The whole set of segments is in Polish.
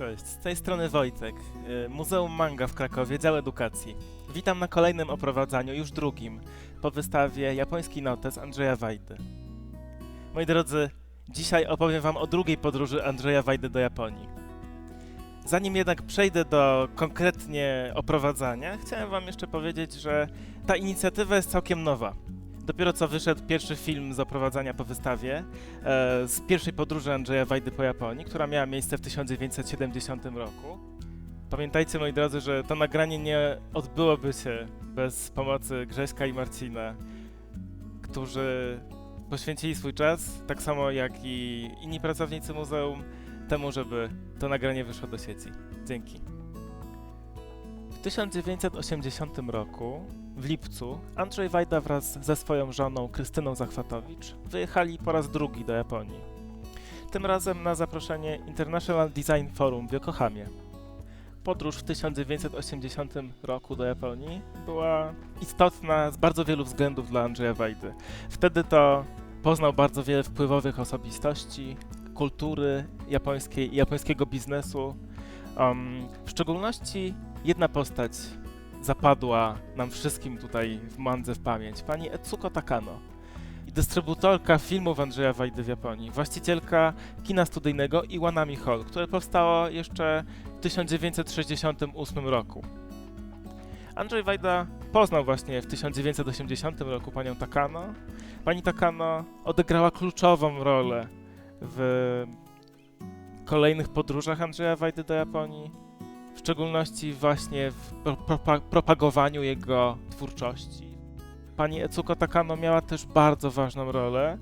Cześć, z tej strony Wojtek, y, Muzeum Manga w Krakowie, dział edukacji. Witam na kolejnym oprowadzaniu, już drugim, po wystawie Japoński Notes Andrzeja Wajdy. Moi drodzy, dzisiaj opowiem wam o drugiej podróży Andrzeja Wajdy do Japonii. Zanim jednak przejdę do konkretnie oprowadzania, chciałem wam jeszcze powiedzieć, że ta inicjatywa jest całkiem nowa. Dopiero co wyszedł pierwszy film z oprowadzania po wystawie, e, z pierwszej podróży Andrzeja Wajdy po Japonii, która miała miejsce w 1970 roku. Pamiętajcie, moi drodzy, że to nagranie nie odbyłoby się bez pomocy Grześka i Marcina, którzy poświęcili swój czas, tak samo jak i inni pracownicy muzeum, temu, żeby to nagranie wyszło do sieci. Dzięki. W 1980 roku, w lipcu, Andrzej Wajda wraz ze swoją żoną Krystyną Zachwatowicz wyjechali po raz drugi do Japonii. Tym razem na zaproszenie International Design Forum w Yokohamie. Podróż w 1980 roku do Japonii była istotna z bardzo wielu względów dla Andrzeja Wajdy. Wtedy to poznał bardzo wiele wpływowych osobistości, kultury japońskiej i japońskiego biznesu. Um, w szczególności jedna postać zapadła nam wszystkim tutaj w mandze w pamięć. Pani Etsuko Takano. Dystrybutorka filmów Andrzeja Wajdy w Japonii. Właścicielka kina studyjnego Iwanami Hall, które powstało jeszcze w 1968 roku. Andrzej Wajda poznał właśnie w 1980 roku panią Takano. Pani Takano odegrała kluczową rolę w kolejnych podróżach Andrzeja Wajdy do Japonii, szczególności właśnie w pro propa propagowaniu jego twórczości. Pani Etsuko Takano miała też bardzo ważną rolę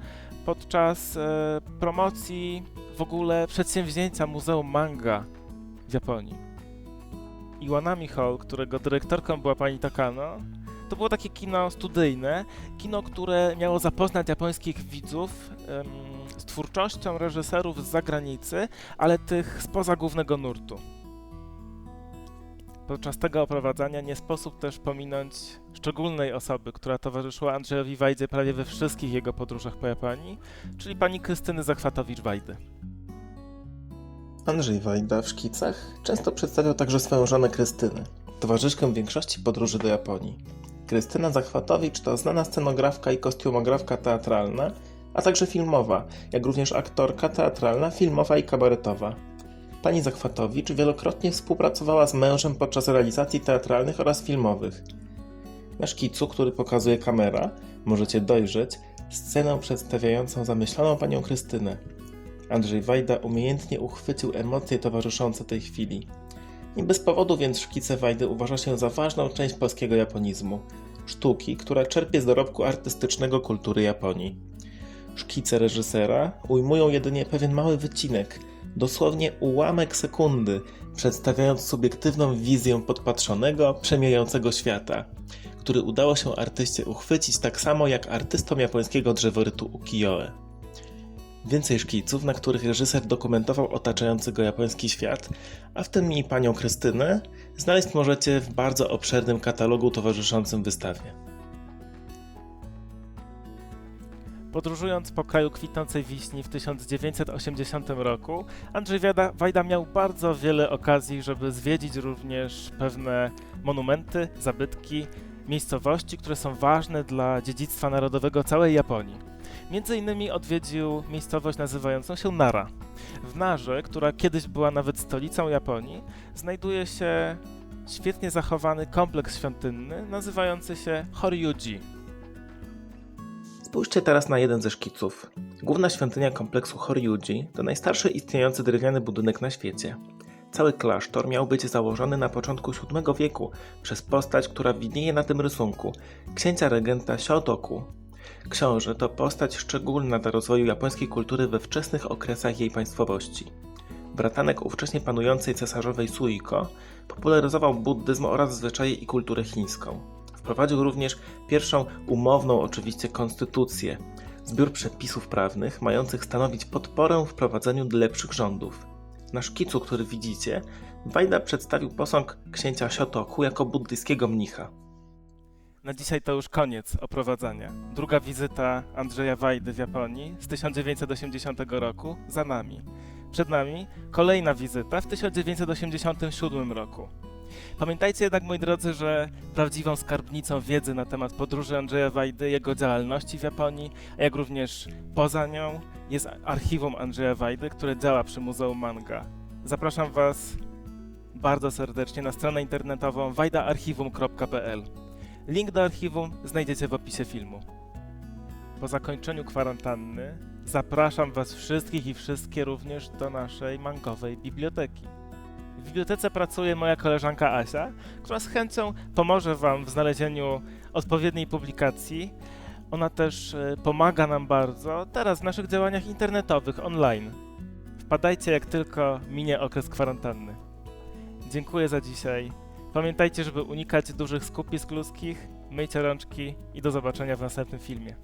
podczas e, promocji w ogóle przedsięwzięcia Muzeum Manga w Japonii. Iwanami Hall, którego dyrektorką była pani Takano, to było takie kino studyjne, kino, które miało zapoznać japońskich widzów em, z twórczością reżyserów z zagranicy, ale tych spoza głównego nurtu. Podczas tego oprowadzania nie sposób też pominąć szczególnej osoby, która towarzyszyła Andrzejowi Wajdzie prawie we wszystkich jego podróżach po Japonii, czyli pani Krystyny Zachwatowicz-Wajdy. Andrzej Wajda w szkicach często przedstawiał także swoją żonę Krystynę, towarzyszkę większości podróży do Japonii. Krystyna Zachwatowicz to znana scenografka i kostiumografka teatralna, a także filmowa, jak również aktorka teatralna, filmowa i kabaretowa. Pani Zachwatowicz wielokrotnie współpracowała z mężem podczas realizacji teatralnych oraz filmowych. Na szkicu, który pokazuje kamera, możecie dojrzeć scenę przedstawiającą zamyśloną panią Krystynę. Andrzej Wajda umiejętnie uchwycił emocje towarzyszące tej chwili. Nie bez powodu więc szkice Wajdy uważa się za ważną część polskiego japonizmu, sztuki, która czerpie z dorobku artystycznego kultury Japonii. Szkice reżysera ujmują jedynie pewien mały wycinek, dosłownie ułamek sekundy, przedstawiając subiektywną wizję podpatrzonego, przemijającego świata, który udało się artyście uchwycić tak samo jak artystom japońskiego drzeworytu ukiyo-e. Więcej szkiców, na których reżyser dokumentował otaczający go japoński świat, a w tym i panią Krystynę, znaleźć możecie w bardzo obszernym katalogu towarzyszącym wystawie. Podróżując po kraju kwitnącej wiśni w 1980 roku, Andrzej Wajda, miał bardzo wiele okazji, żeby zwiedzić również pewne monumenty, zabytki, miejscowości, które są ważne dla dziedzictwa narodowego całej Japonii. Między innymi odwiedził miejscowość nazywającą się Nara. W Narze, która kiedyś była nawet stolicą Japonii, znajduje się świetnie zachowany kompleks świątynny nazywający się Horyuji. Spójrzcie teraz na jeden ze szkiców. Główna świątynia kompleksu Horyuji to najstarszy istniejący drewniany budynek na świecie. Cały klasztor miał być założony na początku VII wieku przez postać, która widnieje na tym rysunku, księcia regenta Siotoku. Książę to postać szczególna dla rozwoju japońskiej kultury we wczesnych okresach jej państwowości. Bratanek ówcześnie panującej cesarzowej Suiko popularyzował buddyzm oraz zwyczaje i kulturę chińską. Wprowadził również pierwszą umowną oczywiście konstytucję, zbiór przepisów prawnych mających stanowić podporę w prowadzeniu lepszych rządów. Na szkicu, który widzicie, Wajda przedstawił posąg księcia Siotoku jako buddyjskiego mnicha. Na dzisiaj to już koniec oprowadzania. Druga wizyta Andrzeja Wajdy w Japonii z 1980 roku za nami. Przed nami kolejna wizyta w 1987 roku. Pamiętajcie jednak, moi drodzy, że prawdziwą skarbnicą wiedzy na temat podróży Andrzeja Wajdy, jego działalności w Japonii, a jak również poza nią, jest archiwum Andrzeja Wajdy, które działa przy Muzeum Manga. Zapraszam Was bardzo serdecznie na stronę internetową wajdaarchiwum.pl. Link do archiwum znajdziecie w opisie filmu. Po zakończeniu kwarantanny zapraszam Was wszystkich i wszystkie również do naszej mangowej biblioteki. Bibliotece pracuje moja koleżanka Asia, która z chęcią pomoże Wam w znalezieniu odpowiedniej publikacji. Ona też e, pomaga nam bardzo teraz w naszych działaniach internetowych online. Wpadajcie jak tylko minie okres kwarantanny. Dziękuję za dzisiaj. Pamiętajcie, żeby unikać dużych skupisk ludzkich, myjcie rączki i do zobaczenia w następnym filmie.